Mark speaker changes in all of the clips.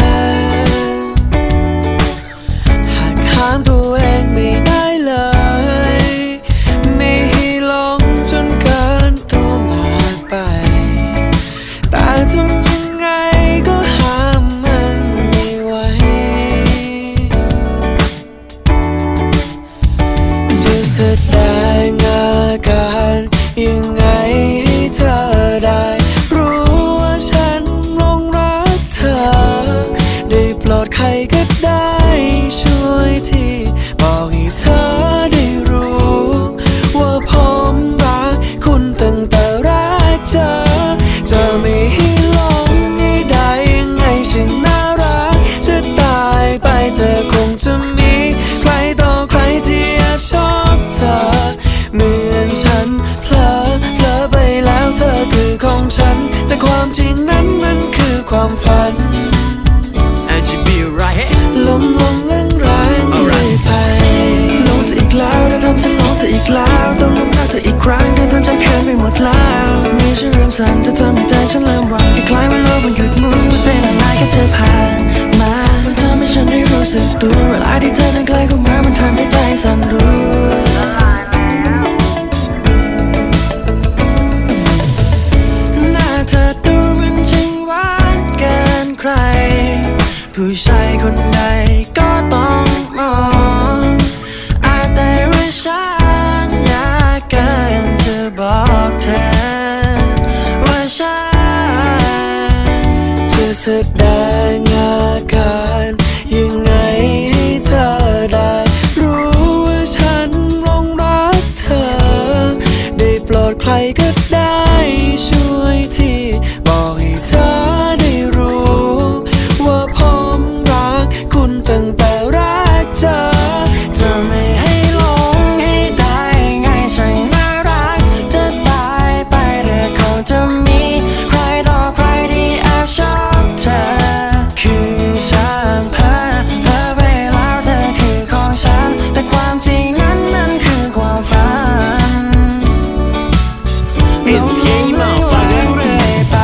Speaker 1: más. ความฝัน
Speaker 2: RGB right
Speaker 1: ลมลมแรงแรงไม่ไปล
Speaker 2: งเธออีกแล้วเธอทำฉันลงเธออีกแล้ว ต้องลงรักเธออีกครั้งเธอทำฉันเขินไปหมดแล้วมีฉันเริ่มสั่นเธอทำให้ใจฉันเริ่มหวั่นคล้ายๆว่าโลกมันหยุดหมุนหัวใจละลายแค่เธอผ่านมามันทำให้ฉันได้รู้สึกตัวเวลาที่เธอเดินใกล้เข้ามามันทำให้ใจสั่นรั ผู้ชายคนใดก็ต้องมองอาจแต่ว่าฉันอยากเกินจะบอกเธอ ว่าฉัน
Speaker 1: จะแสดงอาการยังไงให้เธอได้ รู้ว่าฉันหลงรักเธอ ได้โปรดใครก็
Speaker 2: จะมีใครต่อใครที่แอบชอบเธอ คือฉันเพ้อเพ้อไปแล้วเธอคือของฉัน แต่ความจริงนั้นนั้นคือความฝัน It's K มาฟังเรื่อยไป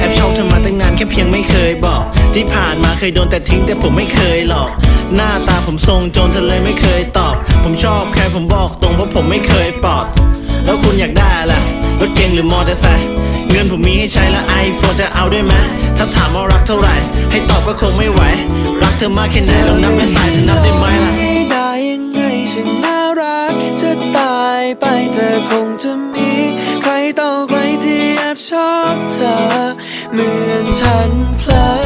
Speaker 2: แอบชอบเธอมาตั
Speaker 3: ้งนานแค่เพียงไม่เคยบอก ที่ผ่านมาเคยโดนแต่ทิ้งแต่ผมไม่เคยหลอกหน้าตาผมทรงโจรเธอเลยไม่เคยตอบ ผมชอบใครผมบอกตรงเพราะผมไม่เคยปอด แล้วคุณอยากได้อะไรรถเก๋งหรือมอเตอร์ไซค์เงินผมมีให้ใช้แล้วไอโฟนจะเอาด้วยไหมถ้าถามว่ารักเท่าไหร่ ให้ตอบก็คงไม่ไหว รักเธอมากแค่ไหนลองนับเป็นสายเธอนับได้ไหมล่ะ
Speaker 1: ได้ยังไงฉันน่ารักจะตายไปเธอคงจะมี ใครต่อใครที่แอบชอบเธอเหมือนฉันพลอ